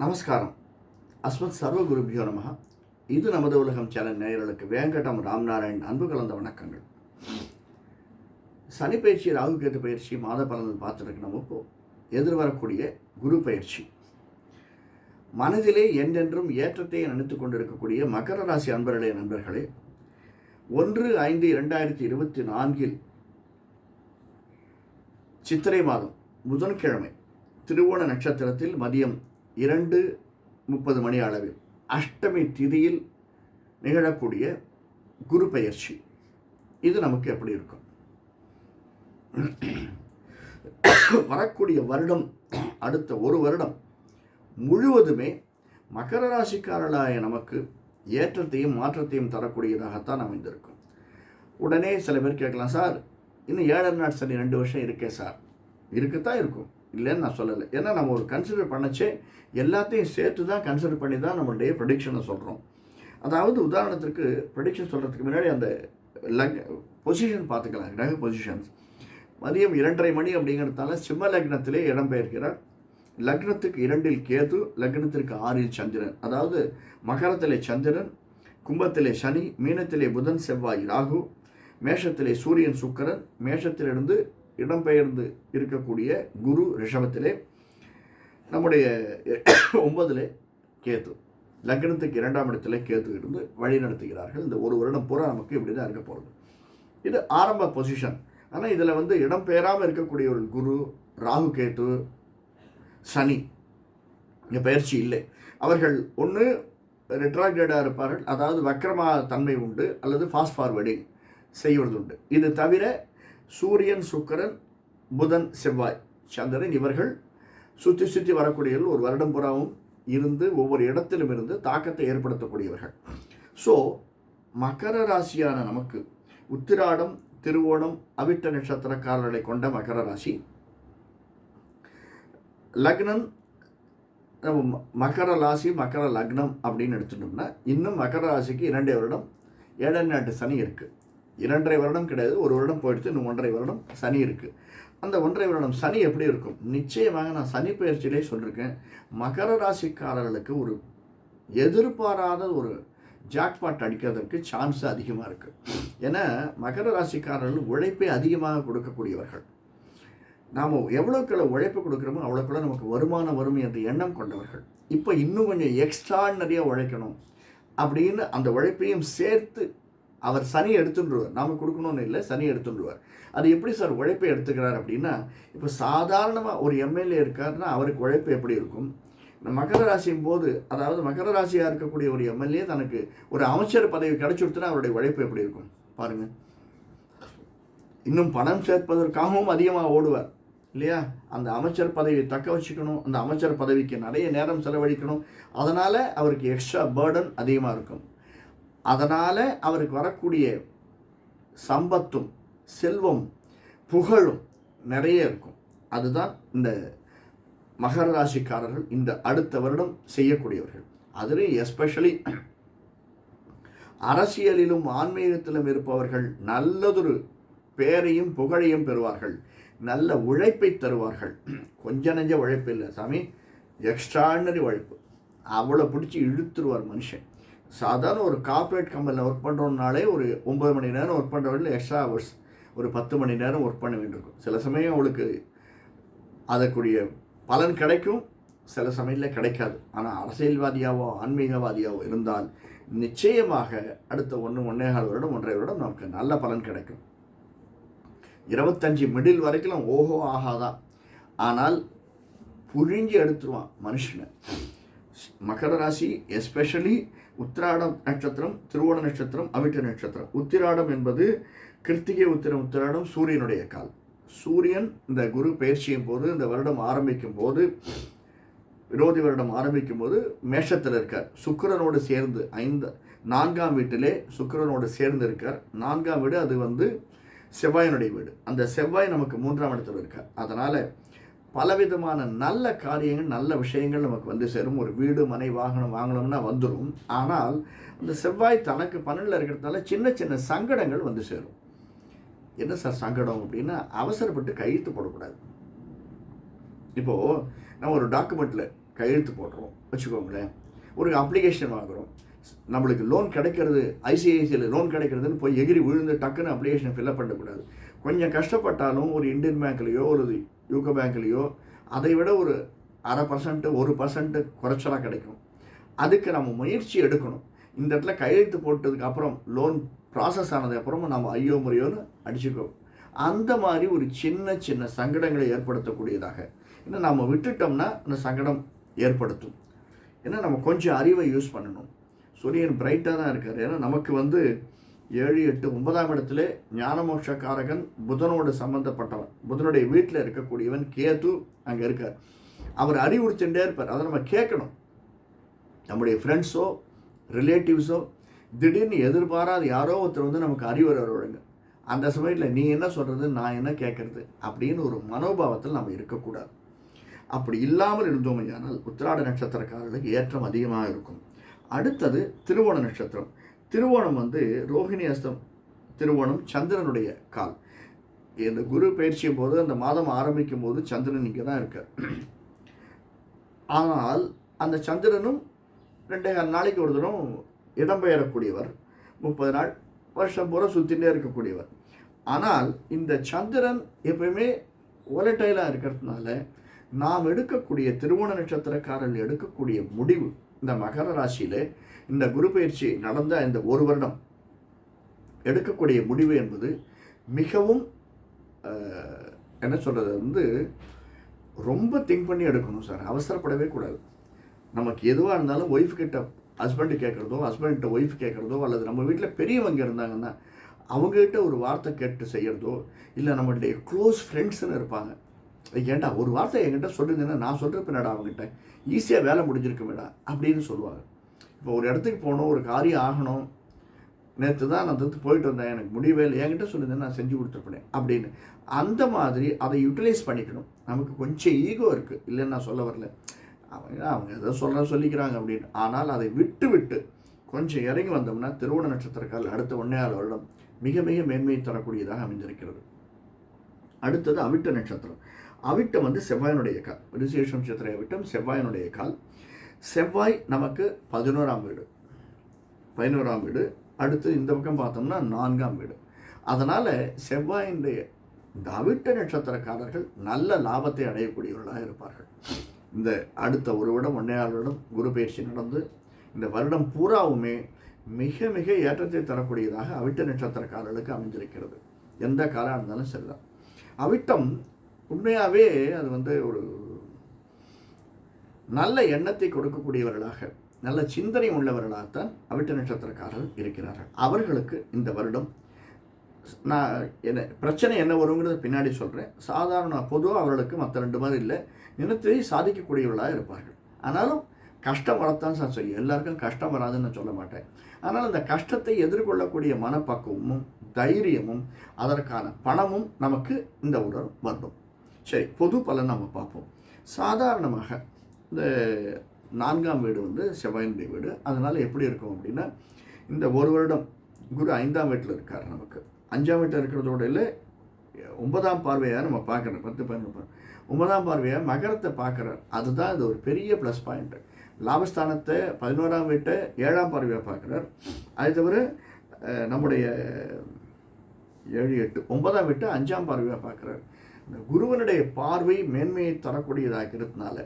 நமஸ்காரம். அஸ்மத் சர்வ குருபியோ நமஹ. இது நமது உலகம் சேனல் நேயர்களுக்கு வேங்கடம் ராம்நாராயண் அன்பு கலந்த வணக்கங்கள். சனி பயிற்சி ராகு கேது பயிற்சி மாத பலன்கள் பார்த்துருக்கு நம்ம இப்போ எதிர்வரக்கூடிய குரு பயிற்சி. மனதிலே என்றென்றும் ஏற்றத்தை நினைத்து கொண்டிருக்கக்கூடிய மகர ராசி அன்பர்களே நண்பர்களே ஒன்று ஐந்து இரண்டாயிரத்தி இருபத்தி நான்கில் சித்திரை மாதம் புதன்கிழமை திருவோண நட்சத்திரத்தில் மதியம் இரண்டு முப்பது மணி அளவில் அஷ்டமி திதியில் நிகழக்கூடிய குரு பயிற்சி இது நமக்கு எப்படி இருக்கும்? வரக்கூடிய வருடம் அடுத்த ஒரு வருடம் முழுவதுமே மகர ராசிக்காரர்களாய நமக்கு ஏற்றத்தையும் மாற்றத்தையும் தரக்கூடியதாகத்தான் அமைந்திருக்கும். உடனே சில பேர் கேட்கலாம் சார் இன்னும் ஏழரை நாட் சனி ரெண்டு வருஷம் இருக்கே சார். இருக்குத்தான் இருக்கும். இல்லைன்னு நான் சொல்லலை. ஏன்னா நம்ம ஒரு கன்சிடர் பண்ணச்சே எல்லாத்தையும் சேர்த்து தான் கன்சிடர் பண்ணி தான் நம்மளுடைய ப்ரொடிக்ஷனை சொல்கிறோம் அதாவது உதாரணத்துக்கு ப்ரொடிக்ஷன் சொல்கிறதுக்கு முன்னாடி அந்த லக் பொசிஷன் பார்த்துக்கலாம். கிரக பொசிஷன்ஸ் மதியம் இரண்டரை மணி அப்படிங்கிறதால சிம்ம லக்னத்திலே இடம்பெயர்கிறார். லக்னத்துக்கு இரண்டில் கேது லக்னத்திற்கு ஆறில் சந்திரன். அதாவது மகரத்திலே சந்திரன் கும்பத்திலே சனி மீனத்திலே புதன் செவ்வாய் ராகு மேஷத்திலே சூரியன் சுக்கரன் மேஷத்திலிருந்து இடம்பெயர்ந்து இருக்கக்கூடிய குரு ரிஷபத்திலே நம்முடைய ஒன்பதில் கேத்து லக்னத்துக்கு இரண்டாம் இடத்துல கேத்து இருந்து வழி நடத்துகிறார்கள். இந்த ஒரு வருடம் பூரா நமக்கு இப்படி தான் இருக்க போகிறது இது ஆரம்ப பொசிஷன் ஆனால் இதில் வந்து இடம்பெயராமல் இருக்கக்கூடிய ஒரு குரு ராகு கேத்து சனி இங்கே பயிற்சி இல்லை. அவர்கள் ஒன்று ரெட்ராக்ரேடாக இருப்பார்கள். அதாவது வக்கரமாக தன்மை உண்டு அல்லது ஃபாஸ்ட் ஃபார்வர்டிங் செய்வது உண்டு இது தவிர சூரியன் சுக்கரன் புதன் செவ்வாய். சந்திரன் இவர்கள் சுற்றி சுற்றி வரக்கூடியவர்கள் ஒரு வருடம் புறாவும் இருந்து ஒவ்வொரு இடத்திலும் இருந்து தாக்கத்தை ஏற்படுத்தக்கூடியவர்கள். ஸோ மகர ராசியான நமக்கு உத்திராடம் திருவோணம் அவிட்ட நட்சத்திரக்காரர்களை கொண்ட மகர ராசி. லக்னம் நம்ம மகர ராசி மகர லக்னம் அப்படின்னு எடுத்துட்டோம்னா இன்னும் மகர ராசிக்கு இரண்டே வருடம் ஏழை நாட்டு சனி இருக்குது இரண்டரை வருடம் கிடையாது ஒரு வருடம் போயிடுச்சு இன்னும் ஒன்றரை வருடம் சனி இருக்குது அந்த ஒன்றரை வருடம் சனி எப்படி இருக்கும்? நிச்சயமாக நான் சனி பயிற்சியிலே சொல்லியிருக்கேன் மகர ராசிக்காரர்களுக்கு ஒரு எதிர்பாராத ஒரு ஜாக்பாட் அடிக்கிறதுக்கு சான்ஸ் அதிகமாக இருக்குது ஏன்னா மகர ராசிக்காரர்கள் உழைப்பை அதிகமாக கொடுக்கக்கூடியவர்கள். நாம் எவ்வளோக்குள்ள உழைப்பு கொடுக்குறோமோ அவ்வளோக்குள்ள நமக்கு வருமானம் வரும் என்ற எண்ணம் கொண்டவர்கள். இப்போ இன்னும் கொஞ்சம் எக்ஸ்ட்ரானரியாக உழைக்கணும் அப்படின்னு அந்த உழைப்பையும் சேர்த்து அவர் சனி எடுத்துட்டுருவார். நாம் கொடுக்கணும்னு இல்லை சனி எடுத்துடுவார் அது எப்படி சார் உழைப்பை எடுத்துக்கிறார் அப்படின்னா இப்போ சாதாரணமாக ஒரு எம்எல்ஏ இருக்காருன்னா அவருக்கு உழைப்பு எப்படி இருக்கும்? இந்த மகர ராசியின் போது அதாவது மகர ராசியாக இருக்கக்கூடிய ஒரு எம்எல்ஏ தனக்கு ஒரு அமைச்சர் பதவி கிடைச்சுடுத்துனா அவருடைய உழைப்பு எப்படி இருக்கும்? பாருங்கள் இன்னும் பணம் சேர்ப்பதற்காகவும் அதிகமாக ஓடுவார். இல்லையா? அந்த அமைச்சர் பதவியை தக்க வச்சுக்கணும். அந்த அமைச்சர் பதவிக்கு நிறைய நேரம் செலவழிக்கணும். அதனால் அவருக்கு எக்ஸ்ட்ரா பேர்டன் அதிகமாக இருக்கும். அதனால் அவருக்கு வரக்கூடிய சம்பத்தும் செல்வம் புகழும் நிறைய இருக்கும். அதுதான் இந்த மகர ராசிக்காரர்கள் இந்த அடுத்த வருடம் செய்யக்கூடியவர்கள். அதுலேயும் எஸ்பெஷலி அரசியலிலும் ஆன்மீகத்திலும் இருப்பவர்கள் நல்லதொரு பேரையும் புகழையும் பெறுவார்கள். நல்ல உழைப்பை தருவார்கள். கொஞ்ச நெஞ்ச உழைப்பு இல்லை சாமி. எக்ஸ்ட்ராடினரி உழைப்பு. அவ்வளோ பிடிச்சி இழுத்துருவார் மனுஷன். சாதாரண ஒரு கார்ப்பரேட் கம்பெனியில் ஒர்க் பண்ணுறோம்னாலே ஒரு ஒம்பது மணி நேரம் ஒர்க் பண்ணுறவர்கள் எக்ஸ்ட்ரா ஹவர்ஸ் ஒரு பத்து மணி நேரம் ஒர்க் பண்ண வேண்டியிருக்கும். சில சமயம் அவளுக்கு அதற்குரிய பலன் கிடைக்கும் சில சமயத்தில் கிடைக்காது. ஆனால் அரசியல்வாதியாவோ ஆன்மீகவாதியாவோ இருந்தால் நிச்சயமாக அடுத்த ஒன்று ஒன்றேகால் வருடம் ஒன்றரை வருடம் நமக்கு நல்ல பலன் கிடைக்கும். இருபத்தஞ்சி மிடில் வரைக்கும் ஓஹோ ஆகாதான் ஆனால் புழிஞ்சி எடுத்துருவான் மனுஷனை. மகர ராசி எஸ்பெஷலி உத்திராடம் நட்சத்திரம் திருவோண நட்சத்திரம் அவிட்ட நட்சத்திரம். உத்திராடம் என்பது கிருத்திகை உத்திரம் உத்திராடம் சூரியனுடைய கால். சூரியன் இந்த குரு பயிற்சியும் போது இந்த வருடம் ஆரம்பிக்கும் போது விரோதி வருடம் ஆரம்பிக்கும் போது மேஷத்தில் இருக்கார். சுக்கரனோடு சேர்ந்து ஐந்து நான்காம் வீட்டிலே சுக்கரனோடு சேர்ந்து இருக்கார். நான்காம் வீடு அது வந்து செவ்வாயினுடைய வீடு. அந்த செவ்வாய் நமக்கு மூன்றாம் இடத்துல இருக்கார். அதனால் பலவிதமான நல்ல காரியங்கள் நல்ல விஷயங்கள் நமக்கு வந்து சேரும். ஒரு வீடு மனை வாகனம் வாங்கணும்னா வந்துடும் ஆனால் அந்த செவ்வாய் தனக்கு பன்னெண்டில் இருக்கிறதுனால சின்ன சின்ன சங்கடங்கள் வந்து சேரும். என்ன சார் சங்கடம் அப்படின்னா அவசரப்பட்டு கையெழுத்து போடக்கூடாது. இப்போது நம்ம ஒரு டாக்குமெண்ட்டில் கையெழுத்து போடுறோம் வச்சுக்கோங்களேன். ஒரு அப்ளிகேஷன் வாங்குகிறோம் நம்மளுக்கு லோன் கிடைக்கிறது ஐசிஐசியில் லோன் கிடைக்கிறதுன்னு போய் எகிரி விழுந்து டக்குன்னு அப்ளிகேஷன் ஃபில்அப் பண்ணக்கூடாது. கொஞ்சம் கஷ்டப்பட்டாலும் ஒரு இந்தியன் பேங்க்லேயோ ஒரு யூகோ பேங்க்லேயோ அதை விட ஒரு அரை பர்சன்ட்டு ஒரு பர்சன்ட்டு குறைச்சலாக கிடைக்கும். அதுக்கு நம்ம முயற்சி எடுக்கணும். இந்த இடத்துல கையெழுத்து போட்டதுக்கு அப்புறம் லோன் ப்ராசஸ் ஆனதுக்கு அப்புறமா நம்ம ஐயோ முறையோன்னு அடிச்சுக்கோ அந்த மாதிரி ஒரு சின்ன சின்ன சங்கடங்களை ஏற்படுத்தக்கூடியதாக. ஏன்னா நம்ம விட்டுட்டோம்னா அந்த சங்கடம் ஏற்படுத்தும். ஏன்னா நம்ம கொஞ்சம் அறிவை யூஸ் பண்ணணும். சூரியன் பிரைட்டாக தான் இருக்கார். ஏன்னா நமக்கு வந்து ஏழு எட்டு ஒன்பதாம் இடத்துல ஞானமோஷக்காரகன் புதனோடு சம்பந்தப்பட்டவன். புதனுடைய வீட்டில் இருக்கக்கூடியவன் கேது அங்கே இருக்கார். அவர் அறிவுறுத்தின்றே இருப்பார். அதை நம்ம கேட்கணும். நம்முடைய ஃப்ரெண்ட்ஸோ ரிலேட்டிவ்ஸோ திடீர்னு எதிர்பாராத யாரோ ஒருத்தர் வந்து நமக்கு அறிவுரை வருவாங்க அந்த சமயத்தில் நீ என்ன சொல்கிறது நான் என்ன கேட்குறது அப்படின்னு ஒரு மனோபாவத்தில் நம்ம இருக்கக்கூடாது. அப்படி இல்லாமல் இருந்தோமையானால் உத்திராட நட்சத்திரக்காரர்களுக்கு ஏற்றம் அதிகமாக இருக்கும். அடுத்தது திருவோண நட்சத்திரம். திருவோணம் வந்து ரோஹிணி அஸ்தம் திருவோணம் சந்திரனுடைய கால். இந்த குரு பயிற்சியும் போது அந்த மாதம் ஆரம்பிக்கும் போது சந்திரன் இங்கே தான் இருக்கார். ஆனால் அந்த சந்திரனும் ரெண்டு நாளைக்கு ஒரு தினம் இடம்பெயரக்கூடியவர். முப்பது நாள் வருஷம் பூரா சுற்றிட்டே இருக்கக்கூடியவர். ஆனால் இந்த சந்திரன் எப்பயுமே ஓலட்டைலாக இருக்கிறதுனால நாம் எடுக்கக்கூடிய திருவோண நட்சத்திரக்காரர்கள் எடுக்கக்கூடிய முடிவு இந்த மகர ராசியில் இந்த குரு பயிற்சி நடந்த இந்த ஒரு வருடம் எடுக்கக்கூடிய முடிவு என்பது மிகவும் என்ன சொல்கிறது வந்து ரொம்ப திங்க் பண்ணி எடுக்கணும் சார். அவசரப்படவே கூடாது. நமக்கு எதுவாக இருந்தாலும் ஒய்ஃப் கிட்ட ஹஸ்பண்டு கேட்குறதோ ஹஸ்பண்ட்கிட்ட ஒய்ஃப் கேட்குறதோ அல்லது நம்ம வீட்டில் பெரியவங்க இருந்தாங்கன்னா அவங்ககிட்ட ஒரு வார்த்தை கேட்டு செய்கிறதோ இல்லை நம்மளுடைய க்ளோஸ் ஃப்ரெண்ட்ஸ்னு இருப்பாங்க. ஏண்டா ஒரு வார்த்தை என்கிட்ட சொல்லுங்கன்னா நான் சொல்கிறப்ப என்னடா அவங்ககிட்ட ஈஸியாக வேலை முடிஞ்சிருக்குமேடா அப்படின்னு சொல்லுவாங்க. இப்போ ஒரு இடத்துக்கு போகணும் ஒரு காரியம் ஆகணும். நேற்று தான் நான் தத்து போயிட்டு வந்தேன். எனக்கு முடியவே இல்லை. என்கிட்ட சொல்லியிருந்தேன் நான் செஞ்சு கொடுத்துருப்பேன். அப்படின்னு. அந்த மாதிரி அதை யூட்டிலைஸ் பண்ணிக்கணும். நமக்கு கொஞ்சம் ஈகோ இருக்குது இல்லைன்னு நான் சொல்ல வரல. அவங்க அவங்க ஏதோ சொல்ல சொல்லிக்கிறாங்க அப்படின்னு. ஆனால் அதை விட்டு விட்டு கொஞ்சம் இறங்கி வந்தோம்னா திருவோண நட்சத்திரக்கால் அடுத்த ஒன்றையால் வருடம் மிக மிக மேன்மையை தரக்கூடியதாக அமைந்திருக்கிறது. அடுத்தது அவிட்ட நட்சத்திரம். அவிட்டம் வந்து செவ்வாயினுடைய கால். ரிசேஷம் நட்சத்திர அவிட்டம் செவ்வாயினுடைய கால். செவ்வாய் நமக்கு பதினோராம் வீடு. பதினோராம் வீடு. அடுத்து இந்த பக்கம் பார்த்தோம்னா நான்காம் வீடு. அதனால் செவ்வாயினுடைய இந்த அவிட்ட நட்சத்திரக்காரர்கள் நல்ல லாபத்தை அடையக்கூடியவர்களாக இருப்பார்கள். இந்த அடுத்த ஒரு வருடம் ஒன்றையாறு வருடம் குரு பயிற்சி நடந்து இந்த வருடம் பூராவுமே மிக மிக ஏற்றத்தை தரக்கூடியதாக அவிட்ட நட்சத்திரக்காரர்களுக்கு அமைஞ்சிருக்கிறது எந்த காலம் இருந்தாலும் சரிதான். அவிட்டம் உண்மையாகவே அது வந்து ஒரு நல்ல எண்ணத்தை கொடுக்கக்கூடியவர்களாக நல்ல சிந்தனை உள்ளவர்களாகத்தான் அவிட்ட நட்சத்திரக்காரர்கள் இருக்கிறார்கள். அவர்களுக்கு இந்த வருடம் நான் என்ன பிரச்சனை என்ன வருங்கிறத பின்னாடி சொல்கிறேன் சாதாரண பொதுவாக அவர்களுக்கு மற்ற ரெண்டு மாதிரி இல்லை. நினைத்ததை சாதிக்கக்கூடியவர்களாக இருப்பார்கள். ஆனாலும் கஷ்டம் வரத்தான் சார் செய்யும். எல்லாருக்கும் கஷ்டம் வராதுன்னு நான் சொல்ல மாட்டேன். ஆனால் அந்த கஷ்டத்தை எதிர்கொள்ளக்கூடிய மனப்பக்குவமும் தைரியமும் அதற்கான பணமும் நமக்கு இந்த உடல் வரணும். சரி பொது பலன் நம்ம பார்ப்போம். சாதாரணமாக இந்த நான்காம் வீடு வந்து செவ்வாயினுடைய வீடு. அதனால் எப்படி இருக்கும் அப்படின்னா இந்த ஒரு வருடம் குரு ஐந்தாம் வீட்டில் இருக்கார் நமக்கு. அஞ்சாம் வீட்டில் இருக்கிறதோட இல்லை ஒன்பதாம் பார்வையாக நம்ம பார்க்குறோம். பத்து பதினொன்று ஒன்பதாம் பார்வையாக மகரத்தை பார்க்குறார். அதுதான் இது ஒரு பெரிய ப்ளஸ் பாயிண்ட்டு லாபஸ்தானத்தை பதினோராம் வீட்டை ஏழாம் பார்வையாக பார்க்குறார். அது தவிர நம்முடைய ஏழு எட்டு ஒன்பதாம் வீட்டை அஞ்சாம் பார்வையாக பார்க்குறார். இந்த குருவனுடைய பார்வை மேன்மையை தரக்கூடியதாக இருக்கிறதுனால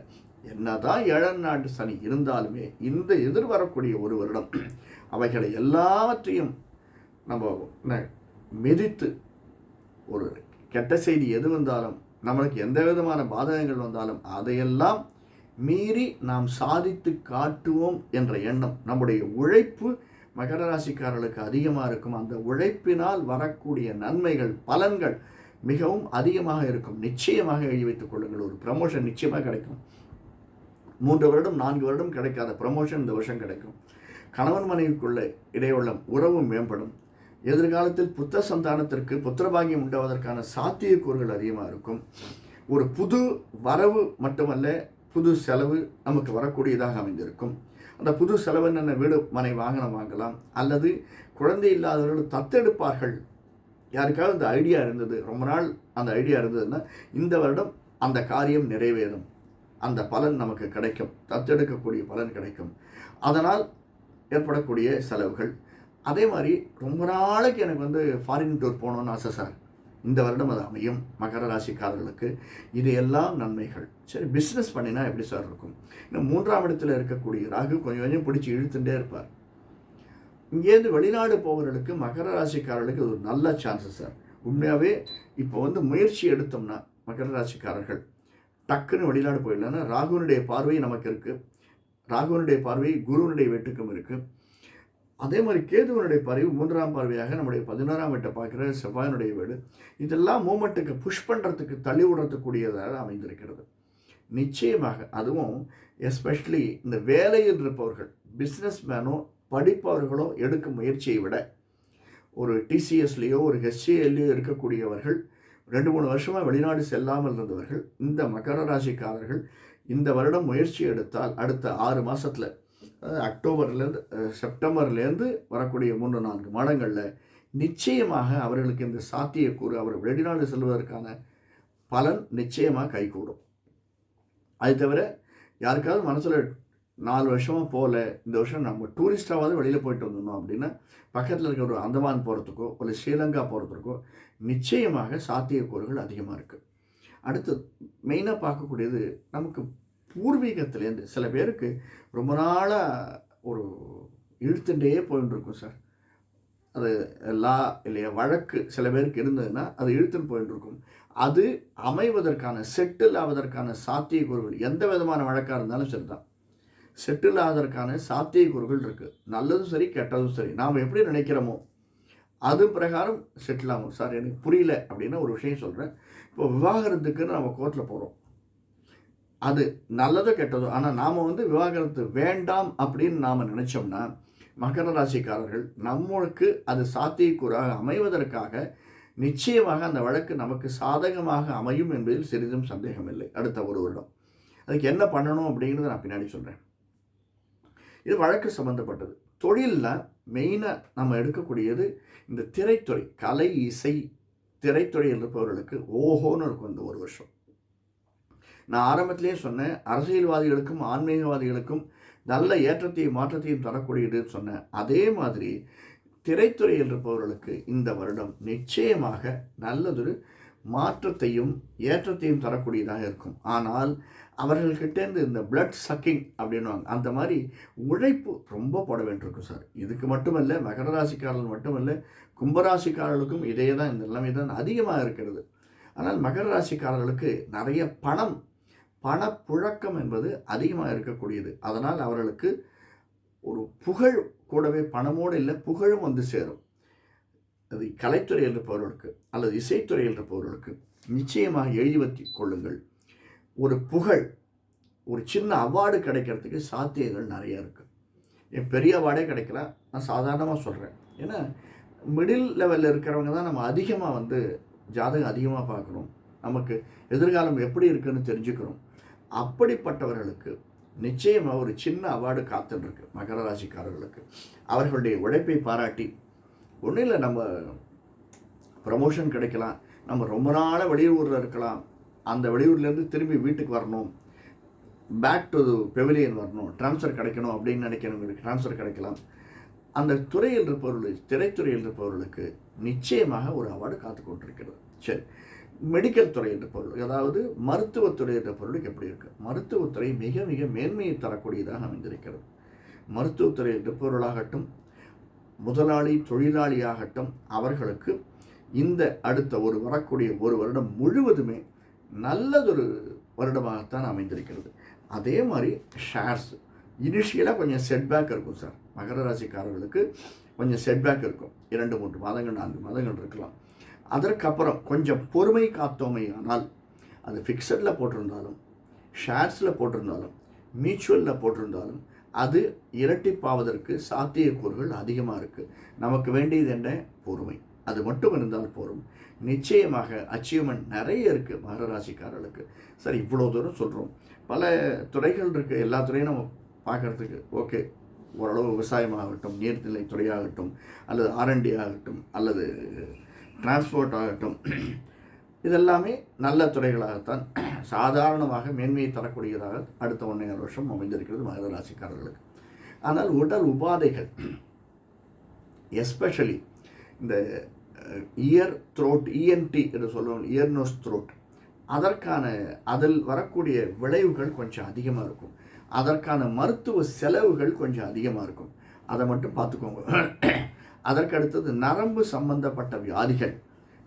என்னதான் ஏழாம் நாட்டு சனி இருந்தாலுமே இந்த எதிர்வரக்கூடிய ஒரு வருடம் அவைகளை எல்லாவற்றையும் நம்ம மிதித்து ஒரு கெட்ட செய்தி எது வந்தாலும் நம்மளுக்கு எந்த விதமான பாதகங்கள் வந்தாலும் அதையெல்லாம் மீறி நாம் சாதித்து காட்டுவோம் என்ற எண்ணம் நம்முடைய உழைப்பு மகர ராசிக்காரர்களுக்கு அதிகமாக இருக்கும். அந்த உழைப்பினால் வரக்கூடிய நன்மைகள் பலன்கள் மிகவும் அதிகமாக இருக்கும். நிச்சயமாக எழுதி வைத்துக் கொள்ளுங்கள். ஒரு ப்ரமோஷன் நிச்சயமாக கிடைக்கும். மூன்று வருடம் நான்கு வருடம் கிடைக்காத ப்ரமோஷன் இந்த வருஷம் கிடைக்கும். கணவன் மனைவிக்குள்ள இடையுள்ள உறவு மேம்படும். எதிர்காலத்தில் புத்த சந்தானத்திற்கு புத்திரபாகியம் உண்டாவதற்கான சாத்தியக்கூறுகள் அதிகமாக இருக்கும். ஒரு புது வரவு மட்டுமல்ல புது செலவு நமக்கு வரக்கூடியதாக அமைந்திருக்கும். அந்த புது செலவு என்ன வீடு மனை வாகனம் வாங்கலாம். அல்லது குழந்தை இல்லாதவர்கள் தத்தெடுப்பார்கள். யாருக்காவது இந்த ஐடியா இருந்தது. ரொம்ப நாள் அந்த ஐடியா இருந்ததுன்னா இந்த வருடம் அந்த காரியம் நிறைவேறும். அந்த பலன் நமக்கு கிடைக்கும். தத்தெடுக்கக்கூடிய பலன் கிடைக்கும். அதனால் ஏற்படக்கூடிய செலவுகள். அதே மாதிரி ரொம்ப நாளைக்கு எனக்கு வந்து ஃபாரின் டூர் போகணுன்னு ஆசை சார் இந்த வருடம் அது அமையும். மகர ராசிக்காரர்களுக்கு. இது எல்லாம் நன்மைகள். சரி பிஸ்னஸ் பண்ணினா எப்படி சார் இருக்கும்? இன்னும் மூன்றாம் இடத்துல இருக்கக்கூடிய ராகு கொஞ்சம் கொஞ்சம் பிடிச்சி இழுத்துட்டே இருப்பார். இங்கேருந்து வெளிநாடு போகிறவர்களுக்கு மகர ராசிக்காரர்களுக்கு ஒரு நல்ல சான்சஸ் சார் உண்மையாகவே இப்போ வந்து முயற்சி எடுத்தோம்னா மகர ராசிக்காரர்கள் டக்குன்னு வெளிநாடு போயிடலன்னா ராகுனுடைய பார்வை நமக்கு இருக்குது ராகுனுடைய பார்வை குருவனுடைய வீட்டுக்கும் இருக்குது அதே மாதிரி கேதுவனுடைய பார்வை மூன்றாம் பார்வையாக நம்முடைய பதினோராம் வீட்டை பார்க்குற செவ்வாயினுடைய வீடு. இதெல்லாம் மூமெண்ட்டுக்கு புஷ் பண்ணுறதுக்கு தள்ளி விடுறதுக்கூடியதாக அமைந்திருக்கிறது. நிச்சயமாக அதுவும் எஸ்பெஷலி இந்த வேலையில் இருப்பவர்கள் பிஸ்னஸ் மேனோ படிப்பவர்களோ எடுக்கும் முயற்சியை விட ஒரு டிசிஎஸ்லேயோ ஒரு ஹெச்ஏஎல்லையோ இருக்கக்கூடியவர்கள் ரெண்டு மூணு வருஷமாக வெளிநாடு செல்லாமல் இருந்தவர்கள் இந்த மகர ராசிக்காரர்கள் இந்த வருடம் முயற்சி எடுத்தால் அடுத்த ஆறு மாதத்தில் அக்டோபர்லேருந்து செப்டம்பர்லேருந்து வரக்கூடிய மூன்று நான்கு மாதங்களில் நிச்சயமாக அவர்களுக்கு இந்த சாத்தியக்கூறு அவர் வெளிநாடு செல்வதற்கான பலன் நிச்சயமாக கைகூடும். அது தவிர யாருக்காவது மனசில் நாலு வருஷமாக போகல. இந்த வருஷம் நம்ம டூரிஸ்டாவது வெளியில் போயிட்டு வந்துடணும் அப்படின்னா பக்கத்தில் இருக்கிற ஒரு அந்தமான் போகிறதுக்கோ ஒரு ஸ்ரீலங்கா போகிறதுக்கோ நிச்சயமாக சாத்தியக்கூறுகள் அதிகமாக இருக்குது அடுத்து மெயினாக பார்க்கக்கூடியது நமக்கு பூர்வீகத்துலேருந்து சில பேருக்கு ரொம்ப நாளாக ஒரு இழுத்துட்டே போயின்னு இருக்கும் சார். அது லா இல்லையா வழக்கு சில பேருக்கு இருந்ததுன்னா அது இழுத்துன்னு போயிட்டு இருக்கும் அது அமைவதற்கான செட்டில் ஆவதற்கான சாத்தியக்கூறுகள் எந்த விதமான வழக்காக இருந்தாலும் சரி தான் செட்டில் ஆகிறதுக்கான சாத்தியக்கூறுகள் இருக்குது நல்லதும் சரி கெட்டதும் சரி. நாம் எப்படி நினைக்கிறோமோ அது பிரகாரம் செட்டில் ஆகும் சார் எனக்கு புரியல அப்படின்னு ஒரு விஷயம் சொல்கிறேன் இப்போ விவாகரத்துக்குன்னு நம்ம கோர்ட்டில் போகிறோம் அது நல்லதோ கெட்டதோ ஆனால் நாம் வந்து விவாகரத்து வேண்டாம் அப்படின்னு நாம் நினச்சோம்னா மகர ராசிக்காரர்கள் நம்மளுக்கு அது சாத்தியக்கூறாக அமைவதற்காக நிச்சயமாக அந்த வழக்கு நமக்கு சாதகமாக அமையும் என்பதில் சிறிதும் சந்தேகமில்லை. அடுத்த ஒரு வருடம். அதுக்கு என்ன பண்ணணும் அப்படிங்கிறத நான் பின்னாடி சொல்கிறேன் இது வழக்கு சம்மந்தப்பட்டது தொழிலில் மெயினாக நம்ம எடுக்கக்கூடியது இந்த திரைத்துறை கலை இசை திரைத்துறையில் இருப்பவர்களுக்கு ஓஹோன்னு இருக்கும் இந்த ஒரு வருஷம். நான் ஆரம்பத்திலே சொன்னேன் அரசியல்வாதிகளுக்கும் ஆன்மீகவாதிகளுக்கும் நல்ல ஏற்றத்தையும் மாற்றத்தையும் தரக்கூடியதுன்னு சொன்னேன். அதே மாதிரி திரைத்துறையில் இருப்பவர்களுக்கு இந்த வருடம் நிச்சயமாக நல்லதொரு மாற்றத்தையும் ஏற்றத்தையும் தரக்கூடியதாக இருக்கும். ஆனால் அவர்கள்கிட்டேருந்து இந்த பிளட் சக்கிங் அப்படின்வாங்க அந்த மாதிரி உழைப்பு ரொம்ப போட வேண்டியிருக்கும் சார். இதுக்கு மட்டுமல்ல மகர ராசிக்காரர்கள் மட்டுமல்ல கும்பராசிக்காரர்களுக்கும் இதே தான் இந்த நிலைமை தான் அதிகமாக இருக்கிறது. ஆனால் மகர ராசிக்காரர்களுக்கு நிறைய பணம் பணப்புழக்கம் என்பது அதிகமாக இருக்கக்கூடியது. அதனால் அவர்களுக்கு ஒரு புகழ் கூடவே பணமோடு இல்லை புகழும் வந்து சேரும். அது கலைத்துறையில் இருப்பவர்களுக்கு அல்லது இசைத்துறையில் இருப்பவர்களுக்கு நிச்சயமாக எழுதி கொள்ளுங்கள். ஒரு புகழ் ஒரு சின்ன அவார்டு கிடைக்கிறதுக்கு சாத்தியங்கள் நிறையா இருக்குது என் பெரிய அவார்டே கிடைக்கல நான் சாதாரணமாக சொல்கிறேன் ஏன்னா மிடில் லெவலில் இருக்கிறவங்க தான் நம்ம அதிகமாக வந்து ஜாதகம் அதிகமாக பார்க்குறோம். நமக்கு எதிர்காலம் எப்படி இருக்குன்னு தெரிஞ்சுக்கிறோம். அப்படிப்பட்டவர்களுக்கு நிச்சயமாக ஒரு சின்ன அவார்டு காத்துருக்கு மகர ராசிக்காரர்களுக்கு. அவர்களுடைய உழைப்பை பாராட்டி ஒன்றும் இல்லை நம்ம ப்ரமோஷன் கிடைக்கலாம். நம்ம ரொம்ப நாளாக வெளியூரில் இருக்கலாம். அந்த வெளியூர்லேருந்து திரும்பி வீட்டுக்கு வரணும். பேக் டு பெவிலியன் வரணும். ட்ரான்ஸ்ஃபர் கிடைக்கணும் அப்படின்னு நினைக்கிறவங்களுக்கு ட்ரான்ஸ்ஃபர் கிடைக்கலாம். அந்த துறையில் இருப்பவர்களுக்கு திரைத்துறையில் இருப்பவர்களுக்கு நிச்சயமாக ஒரு அவார்டு காத்து கொண்டிருக்கிறது. சரி. மெடிக்கல் துறை என்ற பொருள் அதாவது மருத்துவத்துறை இருப்பவர்களுக்கு எப்படி இருக்குது மருத்துவத்துறை மிக மிக மேன்மையை தரக்கூடியதாக அமைந்திருக்கிறது. மருத்துவத்துறை இருப்பவர்களாகட்டும் பொருளாகட்டும் முதலாளி தொழிலாளியாகட்டும் அவர்களுக்கு இந்த அடுத்த ஒரு வரக்கூடிய ஒரு வருடம் முழுவதுமே நல்லதொரு வருடமாகத்தான் அமைந்திருக்கிறது. அதே மாதிரி ஷேர்ஸ் இனிஷியலாக கொஞ்சம் செட்பேக் இருக்கும் சார் மகர ராசிக்காரர்களுக்கு கொஞ்சம் செட்பேக் இருக்கும். இரண்டு மூன்று மாதங்கள் நான்கு மாதங்கள் இருக்கலாம். அதற்கப்புறம் கொஞ்சம் பொறுமை காத்தோமை ஆனால் அது ஃபிக்ஸடில் போட்டிருந்தாலும் ஷேர்ஸில் போட்டிருந்தாலும் மியூச்சுவலில் போட்டிருந்தாலும் அது இரட்டிப்பாவதற்கு சாத்தியக்கூறுகள் அதிகமாக இருக்குது நமக்கு வேண்டியது என்ன? பொறுமை. அது மட்டும் இருந்தால் போதும் நிச்சயமாக அச்சீவ்மெண்ட் நிறைய இருக்குது மகர ராசிக்காரர்களுக்கு சரி இவ்வளோ தூரம் சொல்கிறோம் பல துறைகள் இருக்குது எல்லா துறையும் நம்ம பார்க்குறதுக்கு ஓகே. ஓரளவு விவசாயமாகட்டும் நீர்நிலை துறையாகட்டும் அல்லது ஆர்என்டி ஆகட்டும் அல்லது டிரான்ஸ்போர்ட் ஆகட்டும் இதெல்லாமே நல்ல துறைகளாகத்தான் சாதாரணமாக மேன்மையை தரக்கூடியதாக அடுத்த ஒன்றரை வருஷம் அமைந்திருக்கிறது மகர ராசிக்காரர்களுக்கு ஆனால் உடல் உபாதைகள் எஸ்பெஷலி இந்த இயர் த்ரோட் இஎன்டி என்று சொல்லுவோம் இயர் நோஸ் த்ரோட் அதற்கான அதில் வரக்கூடிய விளைவுகள் கொஞ்சம் அதிகமாக இருக்கும். அதற்கான மருத்துவ செலவுகள் கொஞ்சம் அதிகமாக இருக்கும். அதை மட்டும் பார்த்துக்கோங்க. அதற்கு அடுத்தது நரம்பு சம்பந்தப்பட்ட வியாதிகள்.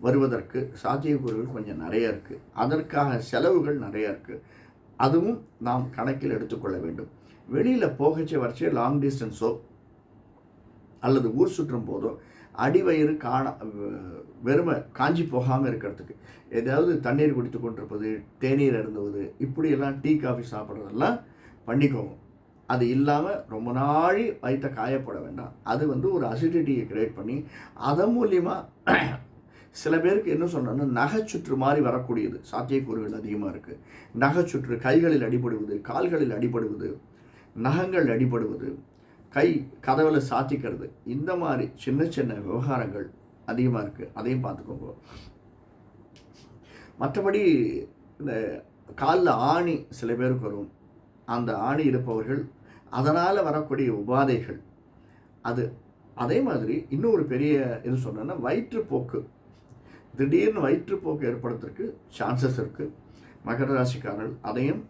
வருவதற்கு சாத்தியக்கூறுகள் கொஞ்சம் நிறைய இருக்குது அதற்காக செலவுகள் நிறைய இருக்குது அதுவும் நாம் கணக்கில் எடுத்துக்கொள்ள வேண்டும். வெளியில் போகச்ச வரைச்சே லாங் டிஸ்டன்ஸோ அல்லது ஊர் சுற்றும் போதோ அடிவயிறு காண வெறுமை காஞ்சி போகாமல் இருக்கிறதுக்கு. ஏதாவது தண்ணீர் குடித்து கொண்டிருப்பது தேநீர் அருந்துவது இப்படியெல்லாம் டீ காஃபி சாப்பிட்றதெல்லாம் பண்ணிக்கோங்க. அது இல்லாமல் ரொம்ப நாளி வயிற்ற காயப்பட வேண்டாம். அது வந்து ஒரு அசிடிட்டியை க்ரியேட் பண்ணி அதன் மூலியமாக சில பேருக்கு என்ன சொன்னோன்னா நகைச்சுற்று மாதிரி வரக்கூடியது. சாத்தியக்கூறுகள் அதிகமாக இருக்குது நகைச்சுற்று கைகளில் அடிபடுவது கால்களில் அடிபடுவது நகங்கள் அடிபடுவது கை கதவில் சாத்திக்கிறது. இந்த மாதிரி சின்ன சின்ன விவகாரங்கள் அதிகமாக இருக்குது அதையும் பார்த்துக்கோங்க. மற்றபடி இந்த காலில் ஆணி சில பேருக்கு வரும். அந்த ஆணி இருப்பவர்கள் அதனால் வரக்கூடிய உபாதைகள். அது அதே மாதிரி இன்னும் ஒரு பெரிய இது சொன்னோன்னா வயிற்றுப்போக்கு. திடீர்னு வயிற்றுப்போக்கு ஏற்படுறதுக்கு சான்சஸ் இருக்குது மகர ராசிக்காரர்கள் அதையும்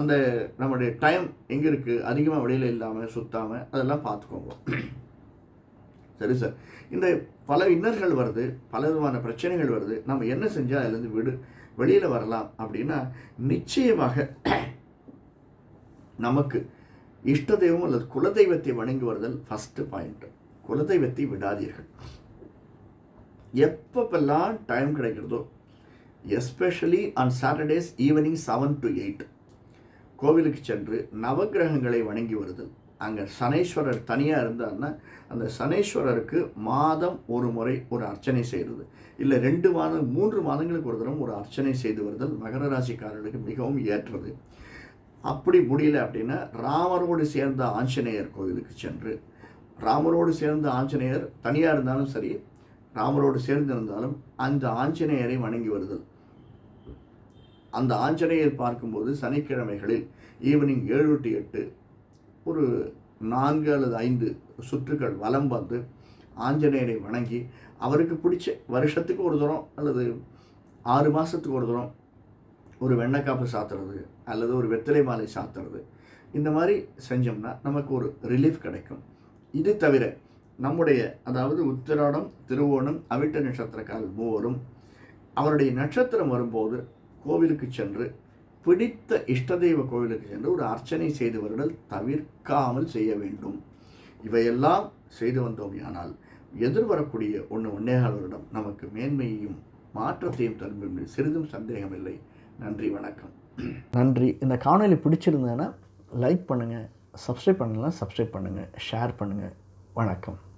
அந்த நம்முடைய டைம் எங்கே இருக்குது அதிகமாக வெளியில் இல்லாமல் சுத்தாமல் அதெல்லாம் பார்த்துக்கோங்க. சரி சார் இந்த பல இன்னர்கள் வருது பல விதமான பிரச்சனைகள் வருது. நம்ம என்ன செஞ்சால் அதுலேருந்து விடு வெளியில் வரலாம் அப்படின்னா நிச்சயமாக நமக்கு இஷ்ட தெய்வம் அல்லது குலதெய்வத்தை வணங்கி வருதல் ஃபஸ்ட்டு பாயிண்ட் குலதெய்வத்தை விடாதீர்கள். எப்பப்பெல்லாம் டைம் கிடைக்கிறதோ especially on Saturdays evening seven to eight கோவிலுக்கு சென்று நவகிரகங்களை வணங்கி வருதல். அங்கே சனேஸ்வரர் தனியாக இருந்தார்னா அந்த சனேஸ்வரருக்கு மாதம் ஒரு முறை ஒரு அர்ச்சனை செய்கிறது. இல்லை ரெண்டு மாதம் மூன்று மாதங்களுக்கு ஒரு தரம் ஒரு அர்ச்சனை செய்து வருதல் மகர ராசிக்காரர்களுக்கு மிகவும் ஏற்றது. அப்படி முடியல அப்படின்னா ராமரோடு சேர்ந்த ஆஞ்சநேயர் கோவிலுக்கு சென்று ராமரோடு சேர்ந்த ஆஞ்சநேயர் தனியாக இருந்தாலும் சரி ராமரோடு சேர்ந்திருந்தாலும் அந்த ஆஞ்சநேயரை வணங்கி வருதல். அந்த ஆஞ்சநேயர் பார்க்கும்போது சனிக்கிழமைகளில் ஈவினிங் ஏழு டு எட்டு ஒரு நான்கு அல்லது ஐந்து சுற்றுகள் வலம் வந்து ஆஞ்சநேயரை வணங்கி அவருக்கு பிடிச்ச வருஷத்துக்கு ஒரு தூரம் அல்லது ஆறு மாதத்துக்கு ஒரு தூரம் ஒரு வெண்ணைக்காப்பு சாத்துறது அல்லது ஒரு வெத்தலை மாலை சாத்துறது. இந்த மாதிரி செஞ்சோம்னா நமக்கு ஒரு ரிலீஃப் கிடைக்கும். இது தவிர நம்முடைய அதாவது உத்திராடம் திருவோணம் அவிட்ட நட்சத்திரக்கால் மூவரும் அவருடைய நட்சத்திரம் வரும்போது கோவிலுக்கு சென்று பிடித்த இஷ்டதெய்வ கோவிலுக்கு சென்று ஒரு அர்ச்சனை செய்து வருடல் தவிர்க்காமல் செய்ய வேண்டும். இவையெல்லாம் செய்து வந்தோம் ஆனால் எதிர்வரக்கூடிய ஒன்று ஒன்னேகால் வருடம் நமக்கு மேன்மையையும் மாற்றத்தையும் தரும் சிறிதும் சந்தேகமில்லை நன்றி வணக்கம். நன்றி. இந்த காணொலி பிடிச்சிருந்தேன்னா லைக் பண்ணுங்கள் சப்ஸ்கிரைப் பண்ணலாம் சப்ஸ்கிரைப் பண்ணுங்கள் ஷேர் பண்ணுங்கள் வணக்கம்.